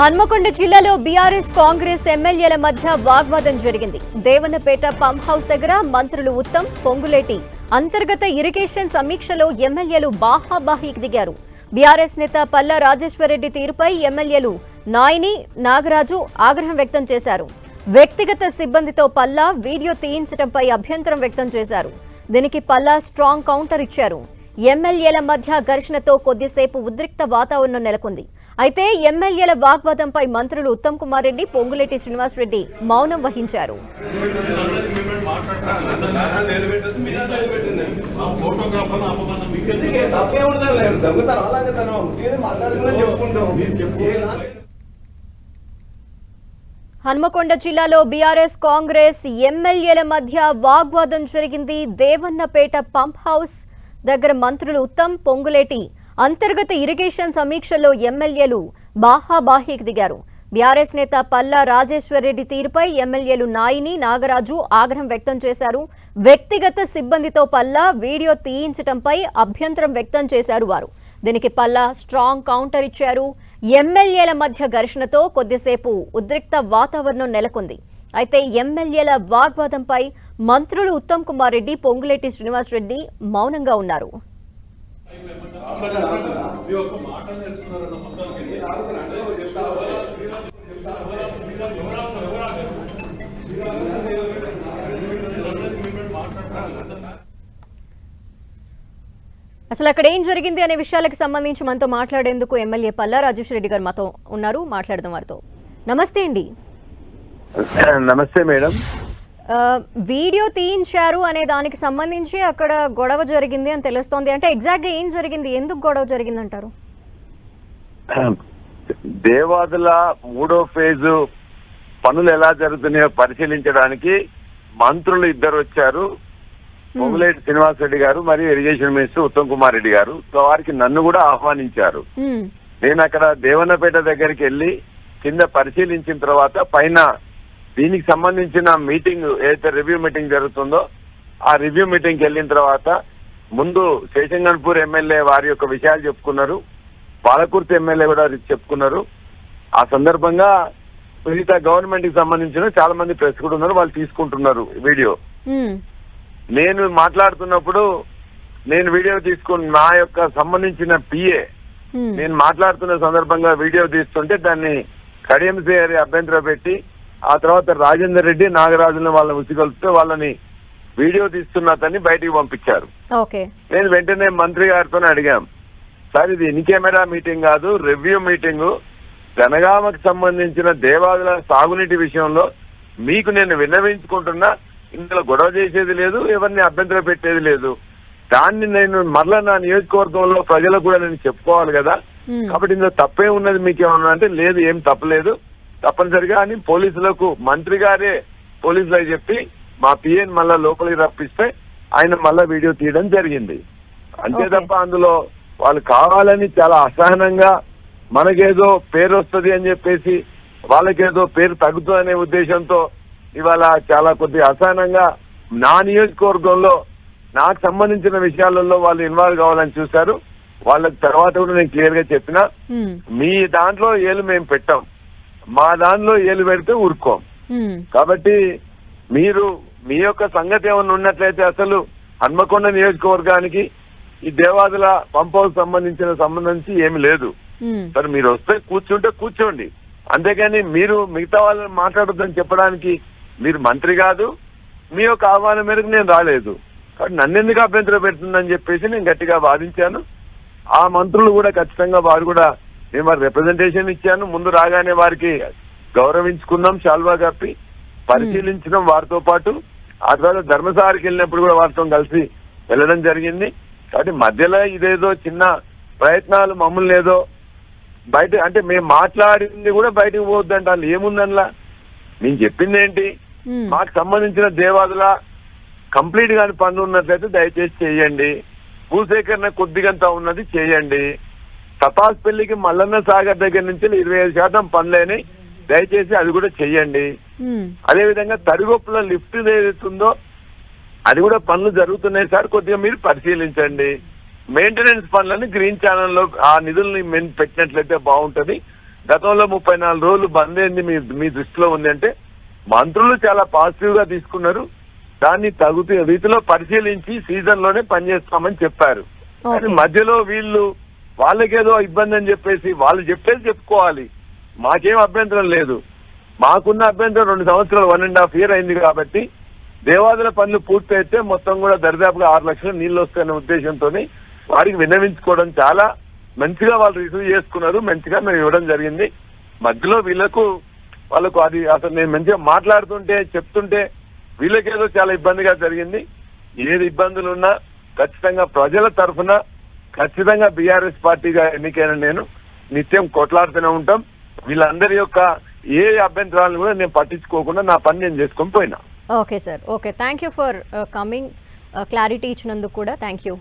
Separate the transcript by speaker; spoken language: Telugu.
Speaker 1: హన్మకొండ జిల్లాలో బీఆర్ఎస్ కాంగ్రెస్ ఎమ్మెల్యేల మధ్య వాగ్వాదం జరిగింది. దేవన్నపేట పంప్ హౌస్ దగ్గర మంత్రులు ఉత్తమ్ పొంగులేటి అంతర్గత ఇరిగేషన్ సమీక్షలో ఎమ్మెల్యేలు బాహాబాహీకి దిగారు. బీఆర్ఎస్ నేత పల్లా రాజేశ్వరరెడ్డి తీరుపై ఎమ్మెల్యేలు నాయిని నాగరాజు ఆగ్రహం వ్యక్తం చేశారు. వ్యక్తిగత సిబ్బందితో పల్లా వీడియో తీయించడంపై అభ్యంతరం వ్యక్తం చేశారు. దీనికి పల్లా స్ట్రాంగ్ కౌంటర్ ఇచ్చారు. ఎమ్మెల్యేల మధ్య ఘర్షణతో కొద్దిసేపు ఉద్రిక్త వాతావరణం నెలకొంది. అయితే ఎమ్మెల్యేల వాగ్వాదంపై మంత్రులు ఉత్తమ్ కుమార్ రెడ్డి పొంగులేటి శ్రీనివాసరెడ్డి మౌనం వహించారు. హన్మకొండ జిల్లాలో బీఆర్ఎస్ కాంగ్రెస్ ఎమ్మెల్యేల మధ్య వాగ్వాదం జరిగింది. దేవన్నపేట పంప్ హౌస్ దగ్గర మంత్రులు ఉత్తమ్ పొంగులేటి అంతర్గత ఇరిగేషన్ సమీక్షలో ఎమ్మెల్యేలు బాహాబాహీకి దిగారు. బీఆర్ఎస్ నేత పల్లా రాజేశ్వర్రెడ్డి తీరుపై ఎమ్మెల్యేలు నాయిని నాగరాజు ఆగ్రహం వ్యక్తం చేశారు. వ్యక్తిగత సిబ్బందితో పల్లా వీడియో తీయించడంపై అభ్యంతరం వ్యక్తం చేశారు వారు. దీనికి పల్లా స్ట్రాంగ్ కౌంటర్ ఇచ్చారు. ఎమ్మెల్యేల మధ్య ఘర్షణతో కొద్దిసేపు ఉద్రిక్త వాతావరణం నెలకొంది. అయితే ఎమ్మెల్యేల వాగ్వాదంపై మంత్రులు ఉత్తమ్ కుమార్ రెడ్డి పొంగులేటి శ్రీనివాసరెడ్డి మౌనంగా ఉన్నారు. అసలు అక్కడ ఏం జరిగింది అనే విషయాలకు సంబంధించి మనతో మాట్లాడేందుకు ఎమ్మెల్యే పల్లా రాజేష్ రెడ్డి గారు మాతో ఉన్నారు. మాట్లాడదాం వారితో. నమస్తే అండి.
Speaker 2: నమస్తే మేడం.
Speaker 1: వీడియో తీయించారు అనే దానికి సంబంధించి అక్కడ గొడవ జరిగింది అని తెలుస్తోంది. అంటే ఎగ్జాక్ట్గా ఏం జరిగింది? ఎందుకు గొడవ జరిగింది అంటారు
Speaker 2: దేవాదుల మూడో ఫేజు పనులు ఎలా జరుగుతున్నాయో పరిశీలించడానికి మంత్రులు ఇద్దరు వచ్చారు. పొంగులేటి శ్రీనివాస్ రెడ్డి గారు మరియు irrigation minister Uttam Kumar Reddy garu. So వారికి నన్ను కూడా ఆహ్వానించారు. నేను అక్కడ దేవన్నపేట దగ్గరికి వెళ్ళి కింద పరిశీలించిన తర్వాత పైన దీనికి సంబంధించిన మీటింగ్ ఏదైతే రివ్యూ మీటింగ్ జరుగుతుందో ఆ రివ్యూ మీటింగ్కి వెళ్ళిన తర్వాత ముందు శేషంగన్పూర్ ఎమ్మెల్యే వారి యొక్క విషయాలు చెప్పుకున్నారు. పాలకుర్తి ఎమ్మెల్యే కూడా చెప్పుకున్నారు. ఆ సందర్భంగా మిగతా గవర్నమెంట్కి సంబంధించిన చాలా మంది ప్రెస్ కూడా ఉన్నారు. వాళ్ళు తీసుకుంటున్నారు వీడియో. నేను మాట్లాడుతున్నప్పుడు నేను వీడియో తీసుకుని నా యొక్క సంబంధించిన పిఏ నేను మాట్లాడుతున్న సందర్భంగా వీడియో తీస్తుంటే దాన్ని కడియం గారి అభ్యంతరం పెట్టి ఆ తర్వాత రాజేందర్ రెడ్డి నాగరాజులను వాళ్ళని ఉసిగొలిపితే వాళ్ళని వీడియో తీస్తున్న అతన్ని బయటికి పంపించారు. నేను వెంటనే మంత్రి గారితో అడిగాం. సార్ ఇది ఇన్ కెమెరా మీటింగ్ కాదు రివ్యూ మీటింగ్. జనగామకు సంబంధించిన దేవాదుల సాగునీటి విషయంలో మీకు నేను విన్నవించుకుంటున్నా ఇందులో గొడవ చేసేది లేదు ఎవరిని అభ్యంతరం పెట్టేది లేదు. దాన్ని నేను మరలా నా నియోజకవర్గంలో ప్రజలకు కూడా నేను చెప్పుకోవాలి కదా. కాబట్టి ఇందులో తప్పే ఉన్నది మీకు ఏమన్నా అంటే లేదు ఏం తప్పలేదు. తప్పనిసరిగా అని పోలీసులకు మంత్రి గారే పోలీసులకు చెప్పి మా పిఎన్ మళ్ళా లోపలికి రప్పిస్తే ఆయన మళ్ళా వీడియో తీయడం జరిగింది. అంతే. తప్ప అందులో వాళ్ళు కావాలని చాలా అసహనంగా మనకేదో పేరు వస్తుంది అని చెప్పేసి వాళ్ళకేదో పేరు తగ్గుతుంది అనే ఉద్దేశంతో ఇవాళ చాలా కొద్ది అసహనంగా నా నియోజకవర్గంలో నాకు సంబంధించిన విషయాలలో వాళ్ళు ఇన్వాల్వ్ కావాలని చూశారు. వాళ్ళకి తర్వాత కూడా నేను క్లియర్గా చెప్పిన మీ దాంట్లో ఏలు మేము పెట్టాం. మా దాంట్లో ఏలు పెడితే ఊరుకోం. కాబట్టి మీరు మీ యొక్క సంగతి ఏమైనా ఉన్నట్లయితే అసలు హన్మకొండ నియోజకవర్గానికి ఈ దేవాదుల పంప్ హౌస్ సంబంధించిన సంబంధించి ఏమి లేదు. సరే మీరు వస్తే కూర్చుంటే కూర్చోండి. అంతేగాని మీరు మిగతా వాళ్ళని మాట్లాడొద్దని చెప్పడానికి మీరు మంత్రి కాదు. మీ యొక్క ఆహ్వానం మేరకు నేను రాలేదు. కాబట్టి నన్ను ఎందుకు అభ్యంతరం పెడుతుందని చెప్పేసి నేను గట్టిగా వాదించాను. ఆ మంత్రులు కూడా ఖచ్చితంగా వారు కూడా నేను వారికి రిప్రజెంటేషన్ ఇచ్చాను. ముందు రాగానే వారికి గౌరవించుకున్నాం శాల్వా కప్పి పరిశీలించడం వారితో పాటు. ఆ తర్వాత ధర్మసారికి వెళ్ళినప్పుడు కూడా వారితో కలిసి వెళ్ళడం జరిగింది. కాబట్టి మధ్యలో ఇదేదో చిన్న ప్రయత్నాలు మమ్మల్ని ఏదో బయట అంటే మేము మాట్లాడింది కూడా బయటకు పోవద్దంట అందులో ఏముందనలా? నేను చెప్పింది ఏంటి? మాకు సంబంధించిన దేవాదుల కంప్లీట్ గాని పనులు ఉన్నట్లయితే దయచేసి చేయండి. భూసేకరణ కొద్దిగంత ఉన్నది చేయండి. తపాస్పల్లికి మల్లన్న సాగర్ దగ్గర నుంచి ఇరవై ఐదు శాతం పనులేని దయచేసి అది కూడా చెయ్యండి.
Speaker 1: ఉమ్,
Speaker 2: అదే విధంగా తరిగొప్పుల లిఫ్ట్ ఏదైతుందో అది కూడా పనులు జరుగుతున్నాయి సార్. కొద్దిగా మీరు పరిశీలించండి. మెయింటెనెన్స్ పనులని గ్రీన్ ఛానల్లో ఆ నిధుల్ని పెట్టినట్లయితే బాగుంటది. గతంలో ముప్పై నాలుగు రోజులు బంద్ అయింది మీ మీ దృష్టిలో ఉంది అంటే మంత్రులు చాలా పాజిటివ్గా తీసుకున్నారు. దాన్ని తగు రీతిలో పరిశీలించి సీజన్లోనే పనిచేస్తామని చెప్పారు. కానీ మధ్యలో వీళ్ళు వాళ్ళకేదో ఇబ్బంది అని చెప్పేసి వాళ్ళు చెప్పేది చెప్పుకోవాలి. మాకేం అభ్యంతరం లేదు. మాకున్న అభ్యంతరం రెండు సంవత్సరాలు వన్ అండ్ హాఫ్ ఇయర్ అయింది కాబట్టి దేవాదుల పనులు పూర్తయితే మొత్తం కూడా దరిదాపుగా ఆరు లక్షలు నీళ్ళు వస్తాయనే ఉద్దేశంతో వారికి విన్నవించుకోవడం చాలా మంచిగా వాళ్ళు రిసీవ్ చేసుకున్నారు. మంచిగా మేము ఇవ్వడం జరిగింది. మధ్యలో వీళ్ళకు వాళ్ళకు అది అసలు నేను మంచిగా మాట్లాడుతుంటే చెప్తుంటే వీళ్ళకేదో చాలా ఇబ్బందిగా జరిగింది. ఏది ఇబ్బందులు ఉన్నా ఖచ్చితంగా ప్రజల తరఫున ఖచ్చితంగా బీఆర్ఎస్ పార్టీగా ఎన్నికైన నేను నిత్యం కొట్లాడుతూనే ఉంటాం. వీళ్ళందరి యొక్క ఏ అభ్యంతరాలను కూడా నేను పట్టించుకోకుండా నా పని నేను చేసుకొని పోయినా.
Speaker 1: Okay sir. Okay. Thank you for uh, coming clarity uh, ఇచ్చినందుకు కూడా థ్యాంక్ యూ.